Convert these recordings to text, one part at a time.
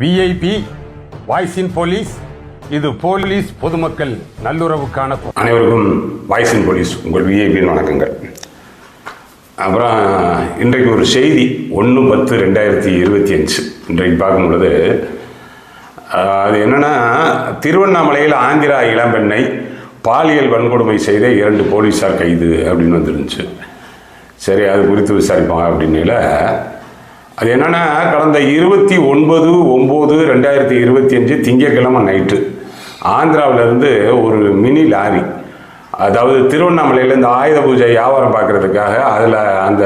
VIP voice in police இது police பொதுமக்கள் நல்லுறவுக்கான அனைவருக்கும் வாய்ஸின் போலீஸ் உங்கள் விஐபியின் வணக்கங்கள். அப்புறம் இன்றைக்கு ஒரு செய்தி ஒன்று பத்து ரெண்டாயிரத்தி இருபத்தி அஞ்சு. இன்றைக்கு பார்க்கும் பொழுது அது என்னென்னா திருவண்ணாமலையில் ஆந்திரா இளம்பெண்ணை பாலியல் வன்கொடுமை செய்த இரண்டு போலீஸார் கைது அப்படின்னு வந்துருந்துச்சு. சரி அது குறித்து விசாரிப்பாங்க அப்படின்னில அது என்னென்னா கடந்த இருபத்தி ஒன்பது ஒம்பது ரெண்டாயிரத்தி இருபத்தி அஞ்சு திங்கட்கிழமை நைட்டு ஆந்திராவிலேருந்து ஒரு மினி லாரி அதாவது திருவண்ணாமலையில் இந்த ஆயுத பூஜை வியாபாரம் பார்க்குறதுக்காக அதில் அந்த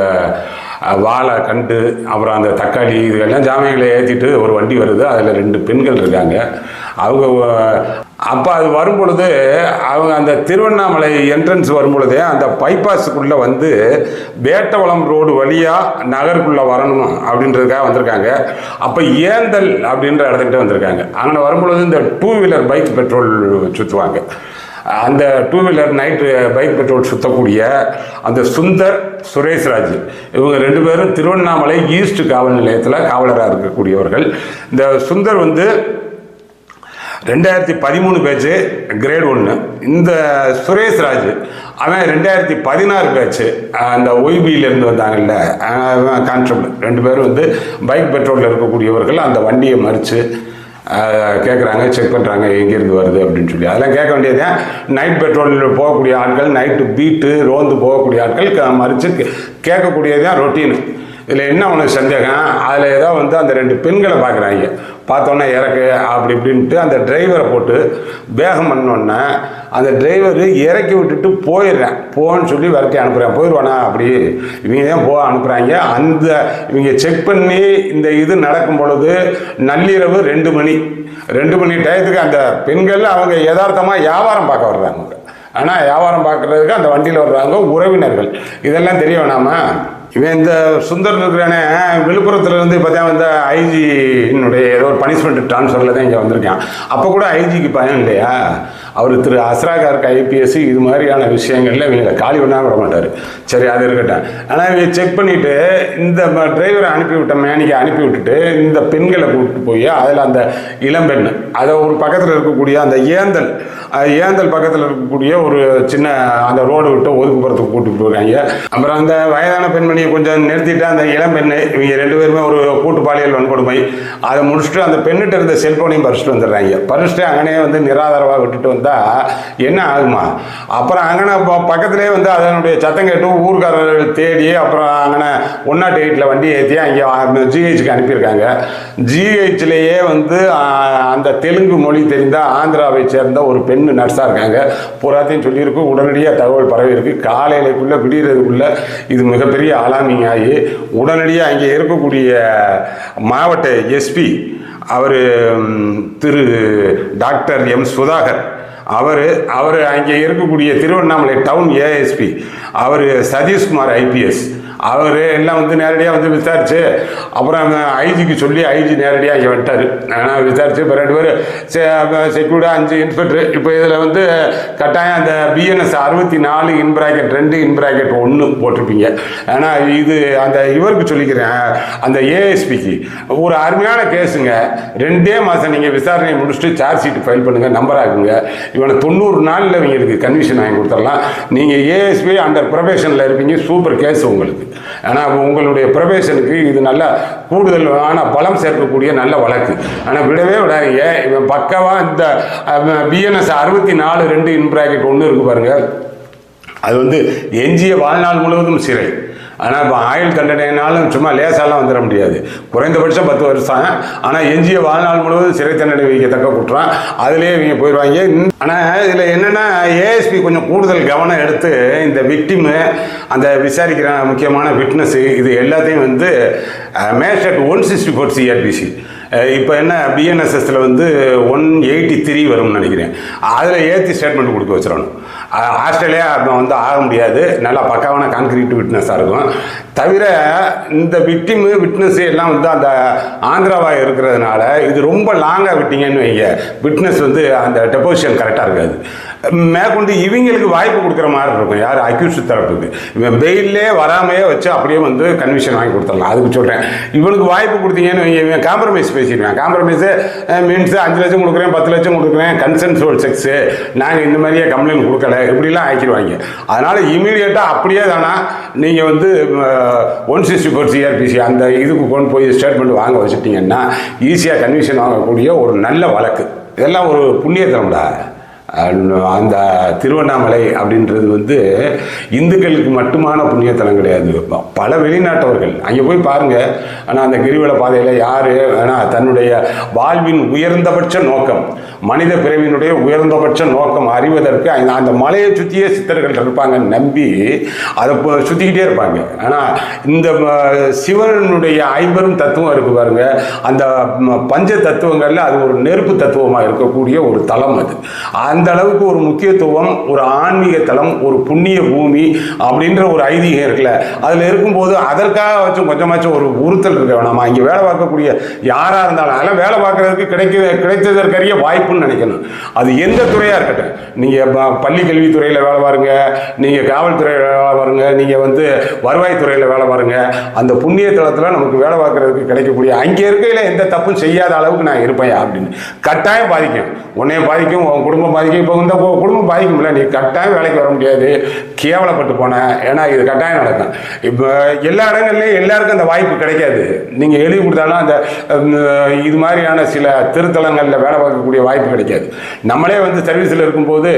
வாழை கண்டு அப்புறம் அந்த தக்காளி இதெல்லாம் ஜாமியங்களை ஏற்றிட்டு ஒரு வண்டி வருது. அதில் ரெண்டு பெண்கள் இருக்காங்க. அவங்க அப்போ அது வரும் பொழுது அவங்க அந்த திருவண்ணாமலை என்ட்ரன்ஸ் வரும் பொழுதே அந்த பைபாஸுக்குள்ளே வந்து வேட்டவளம் ரோடு வழியாக நகருக்குள்ளே வரணும் அப்படின்றதுக்காக வந்திருக்காங்க. அப்போ ஏந்தல் அப்படின்ற இடத்துக்கிட்ட வந்திருக்காங்க. அங்கே வரும்பொழுது இந்த டூ வீலர் பைக் பெட்ரோல் சுற்றுவாங்க அந்த two wheeler night bike petrol சுற்றக்கூடிய அந்த சுந்தர் சுரேஷ்ராஜ் இவங்க ரெண்டு பேரும் திருவண்ணாமலை ஈஸ்ட் காவல் நிலையத்தில் காவலராக இருக்கக்கூடியவர்கள். இந்த சுந்தர் வந்து ரெண்டாயிரத்தி பதிமூணு பேட்ச்சு கிரேட் ஒன்று இந்த சுரேஷ் ராஜ் அவன் ரெண்டாயிரத்தி பதினாறு பேட்ச்சு அந்த ஒய்பியிலேருந்து வந்தாங்கல்ல கான்ஸ்டபிள் ரெண்டு பேரும் வந்து பைக் பெட்ரோலில் இருக்கக்கூடியவர்கள் அந்த வண்டியை மறித்து கேட்குறாங்க செக் பண்ணுறாங்க எங்கேருந்து வருது அப்படின்னு சொல்லி. அதெல்லாம் கேட்க வேண்டியது நைட் பெட்ரோலில் போகக்கூடிய ஆட்கள் நைட்டு பீட்டு ரோந்து போகக்கூடிய ஆட்கள் மறித்து கேட்கக்கூடியது தான் ரொட்டீனு இதில் என்ன உனக்கு சந்தேகம்? அதில் ஏதோ வந்து அந்த ரெண்டு பெண்களை பார்க்குறாங்க. பார்த்தோன்னே இறக்கு அப்படி இப்படின்ட்டு அந்த டிரைவரை போட்டு வேகம் பண்ணோன்னே அந்த டிரைவர் இறக்கி விட்டுட்டு போயிடுறேன். போன்னு சொல்லி விரட்டி அனுப்புகிறேன் போயிடுவானா அப்படி. இவங்க தான் போக அனுப்புகிறாங்க அந்த இவங்க செக் பண்ணி இந்த இது நடக்கும் பொழுது நள்ளிரவு ரெண்டு மணி. ரெண்டு மணி டயத்துக்கு அந்த பெண்கள் அவங்க யதார்த்தமாக வியாபாரம் பார்க்க வர்றாங்க. ஆனால் வியாபாரம் பார்க்குறதுக்கு அந்த வண்டியில் வர்றாங்க உறவினர்கள். இதெல்லாம் தெரிய வேணாமா இவன் இந்த சுந்தர் இருக்கிறானே விழுப்புரத்துல இருந்து பார்த்தா இந்த ஐஜியினுடைய ஏதோ ஒரு பனிஷ்மெண்ட் ட்ரான்ஸ்ஃபரில் தான் இங்கே வந்திருக்கான். அப்போ கூட ஐஜிக்கு பயம் இல்லையா? அவர் திரு அஸ்ராகாருக்கு ஐபிஎஸ் இது மாதிரியான விஷயங்கள்ல இவங்களை காலி பண்ணாம விட மாட்டார். சரி அது இருக்கட்டும். ஆனால் இவங்க செக் பண்ணிவிட்டு இந்த டிரைவரை அனுப்பிவிட்ட மேனிக்கு அனுப்பி விட்டுட்டு இந்த பெண்களை கூப்பிட்டு போய் அதில் அந்த இளம்பெண் அதை ஒரு பக்கத்தில் இருக்கக்கூடிய அந்த ஏந்தல் ஏந்தல் பக்கத்தில் இருக்கக்கூடிய ஒரு சின்ன அந்த ரோடு விட்டு ஒதுக்குப்புறத்துக்கு கூட்டிகிட்டு போயிருக்காங்க. அப்புறம் அந்த வயதான பெண்மணியை கொஞ்சம் நிறுத்திட்டு அந்த இளம்பெண் இவங்க ரெண்டு பேருமே ஒரு கூட்டு பாலியல் வன்கொடுமை அதை முடிச்சுட்டு அந்த பெண்ணிட்ட இருந்த செல்ஃபோனையும் பறிச்சுட்டு வந்துடுறாங்க. பறிச்சுட்டு அங்கனே வந்து நிராதரவாக விட்டுட்டு வந்தால் என்ன ஆகுமா? அப்புறம் அங்கன ப- பக்கத்திலே வந்து அதனுடைய சத்தம் கேட்டு ஊர்காரர்கள் தேடி அப்புறம் அங்கன ஒன் நாட் எயிட்டில் வண்டி ஏற்றி அங்கே ஜிஹெச்சுக்கு அனுப்பியிருக்காங்க. ஜிஹெச்லேயே வந்து அந்த தெலுங்கு மொழி தெரிந்த ஆந்திராவை சேர்ந்த ஒரு பெண் நர்ஸாக இருக்காங்க. புறாத்தையும் சொல்லியிருக்கு. உடனடியாக தகவல் பரவி இருக்கு. காலையிலக்குள்ளே விடியறதுக்குள்ளே இது மிகப்பெரிய அலாமிங் ஆகி உடனடியாக அங்கே இருக்கக்கூடிய மாவட்ட எஸ்பி அவர் திரு டாக்டர் எம். சுதாகர் அவர் அவர் அங்கே இருக்கக்கூடிய திருவண்ணாமலை டவுன் ஏஎஸ்பி அவர் சதீஷ்குமார் ஐபிஎஸ் அவர் எல்லாம் வந்து நேரடியாக வந்து விசாரிச்சு அப்புறம் ஐஜிக்கு சொல்லி ஐஜி நேரடியாக இங்கே வந்துட்டார். ஆனால் விசாரிச்சு இப்போ ரெண்டு பேர் செக்யூரிட்டி அஞ்சு இன்ஸ்பெக்டர் இப்போ இதில் வந்து கட்டாயம் அந்த பிஎன்எஸ் அறுபத்தி நாலு இன் பிராக்கெட் ரெண்டு இன் பிராக்கெட் ஒன்று போட்டிருப்பீங்க. ஆனால் இது அந்த இவருக்கு சொல்லிக்கிறேன் அந்த ஏஎஸ்பிக்கு ஒரு அருமையான கேஸுங்க. ரெண்டே மாதம் நீங்கள் விசாரணையை முடிச்சுட்டு சார்ஜ் ஷீட் ஃபைல் பண்ணுங்கள் நம்பர் ஆகுங்க இவனை தொண்ணூறு நாளில் இவங்களுக்கு கன்விஷன் வாங்கி கொடுத்துடலாம். நீங்கள் ஏஎஸ்பி அண்டர் ப்ரொபேஷனில் இருப்பீங்க. சூப்பர் கேஸ் உங்களுக்கு. ஆனால் உங்களுடைய ப்ரொபேஷனுக்கு இது நல்ல கூடுதலான பலம் சேர்க்கக்கூடிய நல்ல வழக்கு. ஆனால் விடவே விடாதீங்க. இவன் பக்கவாக இந்த பிஎன்எஸ் அறுபத்தி நாலு ரெண்டு இன் ப்ராக்கெட் ஒன்று இருக்கு பாருங்கள் அது வந்து எஞ்சிய வாழ்நாள் முழுவதும் சிறை. ஆனால் இப்போ ஆயுள் தண்டனைனாலும் சும்மா லேசாலாம் வந்துட முடியாது. குறைந்தபட்சம் பத்து வருஷம். ஆனால் எஞ்சிய வாழ்நாள் முழுவதும் சிறை தண்டனை வைக்கத்தக்க குற்றம். அதிலே இவங்க போயிடுவாங்க ஆனால் இதில் என்னென்னா ஏஎஸ்பி கொஞ்சம் கூடுதல் கவனம் எடுத்து இந்த விக்டிமு அந்த விசாரிக்கிற முக்கியமான விட்னஸ் இது எல்லாத்தையும் வந்து மேஷட் ஒன் சிக்ஸ்டி ஃபோர் சிஆர்பிசி இப்போ என்ன பிஎன்எஸ்எஸில் வந்து ஒன் எயிட்டி த்ரீ வரும்னு நினைக்கிறேன். அதில் ஏற்றி ஸ்டேட்மெண்ட் கொடுக்க வச்சிடணும். ஆஸ்திரேலியா வந்து ஆக முடியாது. நல்லா பக்காவான கான்கிரீட் விட்னஸாக இருக்கும். தவிர இந்த விக்டிமு விட்னஸ் எல்லாம் வந்து அந்த ஆந்திராவாக இருக்கிறதுனால இது ரொம்ப லாங்காக விட்டீங்கன்னு வைங்க. விட்னஸ் வந்து அந்த டெபோசிஷன் கரெக்டாக இருக்காது. மேற்கொண்டு இவங்களுக்கு வாய்ப்பு கொடுக்குற மாதிரி இருக்கும். யார்? அக்யூஸ் தரப்புக்கு இவன் பெயிலே வராமையே வச்சு அப்படியே வந்து கன்விஷன் வாங்கி கொடுத்துடலாம். அதுக்கு சொல்கிறேன் இவனுக்கு வாய்ப்பு கொடுத்தீங்கன்னு இவன் காம்ப்ரமைஸ் பேசிடுவேன். காம்ப்ரமைஸு மீன்ஸ் அஞ்சு லட்சம் கொடுக்குறேன் பத்து லட்சம் கொடுக்குறேன் கன்சென்சுவல் செக்ஸு நாங்கள் இந்த மாதிரியே கம்ப்ளைண்ட் கொடுக்கல. இப்படிலாம் ஆக்கிடுவாங்க. அதனால் இமீடியட்டாக அப்படியே தானா நீங்கள் வந்து ஒன் சிக்ஸ்டி ஃபோர் சிஆர்பிசி அந்த இதுக்கு கொண்டு போய் ஸ்டேட்மெண்ட் வாங்க வச்சுட்டீங்கன்னா ஈஸியாக கன்விஷன் வாங்கக்கூடிய ஒரு நல்ல வழக்கு. இதெல்லாம் ஒரு புண்ணியத்தனம்டா. அந்த திருவண்ணாமலை அப்படின்றது வந்து இந்துக்களுக்கு மட்டுமான புண்ணியத்தலம் கிடையாது. பல வெளிநாட்டவர்கள் அங்கே போய் பாருங்க. ஆனால் அந்த கிரிவல பாதையில் யார்? ஆனால் தன்னுடைய வாழ்வின் உயர்ந்தபட்ச நோக்கம் மனித பிறவியினுடைய உயர்ந்தபட்ச நோக்கம் அறிவதற்கு அந்த- அந்த மலையை சுற்றியே சித்தர்கள் இருப்பாங்கன்னு நம்பி அதை இப்போ சுற்றிக்கிட்டே இருப்பாங்க. ஆனால் இந்த சிவனுடைய ஐம்பெரும் தத்துவம் இருக்கு பாருங்க. அந்த பஞ்ச தத்துவங்களில் அது ஒரு நெருப்பு தத்துவமாக இருக்கக்கூடிய ஒரு தலம் அது. அந்த அந்த அளவுக்கு ஒரு முக்கியத்துவம் ஒரு ஆன்மீக தலம் ஒரு புண்ணிய பூமி அப்படின்ற ஒரு ஐதீகம் இருக்குல்ல. அதில் இருக்கும்போது அதற்காக வச்சும் கொஞ்சமாச்சும் ஒரு உறுத்தல் இருக்க வேணாமா. இங்கே வேலை பார்க்கக்கூடிய யாராக இருந்தாலும் அதெல்லாம் வேலை பார்க்கறதுக்கு கிடைக்க கிடைத்ததற்கரிய வாய்ப்புன்னு நினைக்கணும். அது எந்த துறையாக இருக்கட்டும். நீங்கள் பள்ளி கல்வித்துறையில் வேலை பாருங்க நீங்கள் காவல்துறையில் வேலை பாருங்க நீங்கள் வந்து வருவாய்த்துறையில் வேலை பாருங்க. அந்த புண்ணிய தளத்தில் நமக்கு வேலை பார்க்கறதுக்கு கிடைக்கக்கூடிய அங்கே இருக்கையில் எந்த தப்பும் செய்யாத அளவுக்கு நான் இருப்பேன் அப்படின்னு. கட்டாயம் பாதிக்கும். உன்னைய பாதிக்கும் உன் குடும்பம் பாதிக்கும். இப்போ இந்த குடும்பம் பாதிக்கும்ல. நீ கட்டாயம் வேலைக்கு வர முடியாது. கேவலப்பட்டு போனேன் ஏன்னா இது கட்டாயம் நடக்கும். இப்போ எல்லா இடங்கள்லையும் எல்லாருக்கும் அந்த வாய்ப்பு கிடைக்காது. நீங்கள் எழுதி கொடுத்தாலும் அந்த இது மாதிரியான சில திருத்தலங்களில் வேலை பார்க்கக்கூடிய வாய்ப்பு கிடைக்காது. நம்மளே வந்து சர்வீஸில் இருக்கும்போது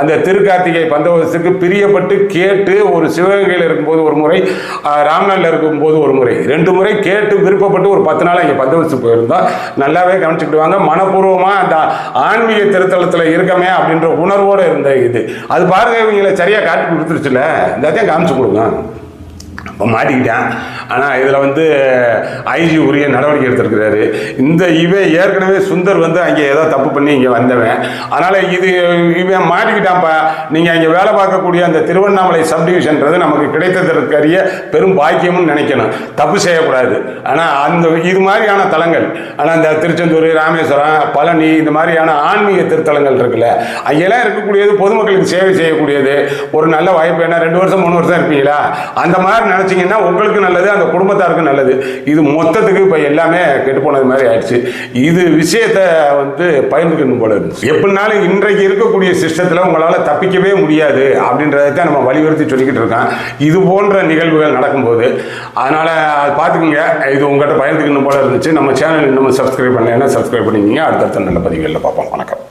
அந்த திருக்கார்த்திகை பந்தோபஸ்துக்கு பிரியப்பட்டு கேட்டு ஒரு சிவகங்கையில் இருக்கும்போது ஒரு முறை ஆஹ், ராம்நாட்டில் இருக்கும்போது ஒரு முறை. ரெண்டு முறை கேட்டு விருப்பப்பட்டு ஒரு பத்து நாள் இங்கே பந்தோபஸ்து போயிருந்தோம். நல்லாவே கவனிச்சுக்கிடுவாங்க மனப்பூர்வமாக அந்த ஆன்மீக திருத்தலத்தில் இருக்க இருக்கமே அப்படின்ற உணர்வோடு இருந்த இது. அது பாருங்க இவங்களை சரியாக காட்டி கொடுத்துருச்சுல? எல்லாத்தையும் காமிச்சு கொடுங்க. இப்போ மாட்டிக்கிட்டேன். ஆனால் இதில் வந்து ஐஜி உரிய நடவடிக்கை எடுத்திருக்கிறாரு. இந்த இவன் ஏற்கனவே சுந்தர் வந்து அங்கே ஏதோ தப்பு பண்ணி இங்கே வந்தவன். அதனால் இது இவன் மாட்டிக்கிட்டான்ப்பா. நீங்கள் அங்கே வேலை பார்க்கக்கூடிய அந்த திருவண்ணாமலை சப்டிவிஷன்றது நமக்கு கிடைத்ததற்கரிய பெரும் பாக்கியம்னு நினைக்கணும். தப்பு செய்யக்கூடாது. ஆனால் அந்த இது மாதிரியான தலங்கள் ஆனால் இந்த திருச்செந்தூர் ராமேஸ்வரம் பழனி இந்த மாதிரியான ஆன்மீக திருத்தலங்கள் இருக்குல்ல அங்கெல்லாம் இருக்கக்கூடியது பொதுமக்களுக்கு சேவை செய்யக்கூடியது. ஒரு நல்ல வாய்ப்பு ஏன்னா ரெண்டு வருஷம் மூணு வருஷம் இருப்பீங்களா? அந்த மாதிரி நினச்சிங்கன்னா உங்களுக்கு நல்லது அந்த குடும்பத்தாருக்கு நல்லது. இது மொத்தத்துக்கு இப்போ எல்லாமே கெட்டு போனது மாதிரி ஆயிடுச்சு. இது விஷயத்தை வந்து பயந்துக்கணும் போல இருந்துச்சு. எப்படினாலும் இன்றைக்கு இருக்கக்கூடிய சிஸ்டத்தில் உங்களால் தப்பிக்கவே முடியாது அப்படின்றத தான் நம்ம வலியுறுத்தி சொல்லிக்கிட்டு இருக்கோம் இது போன்ற நிகழ்வுகள் நடக்கும்போது அதனால் பார்த்துக்குங்க. இது உங்கள்கிட்ட பயந்துக்கணும் போல இருந்துச்சு. நம்ம சேனல் இன்னும் சப்ஸ்கிரைப் பண்ணலைன்னா சப்ஸ்கிரைப் பண்ணிக்கிங்க. அடுத்தடுத்த நல்ல பதிவுகளில் பார்ப்போம். வணக்கம்.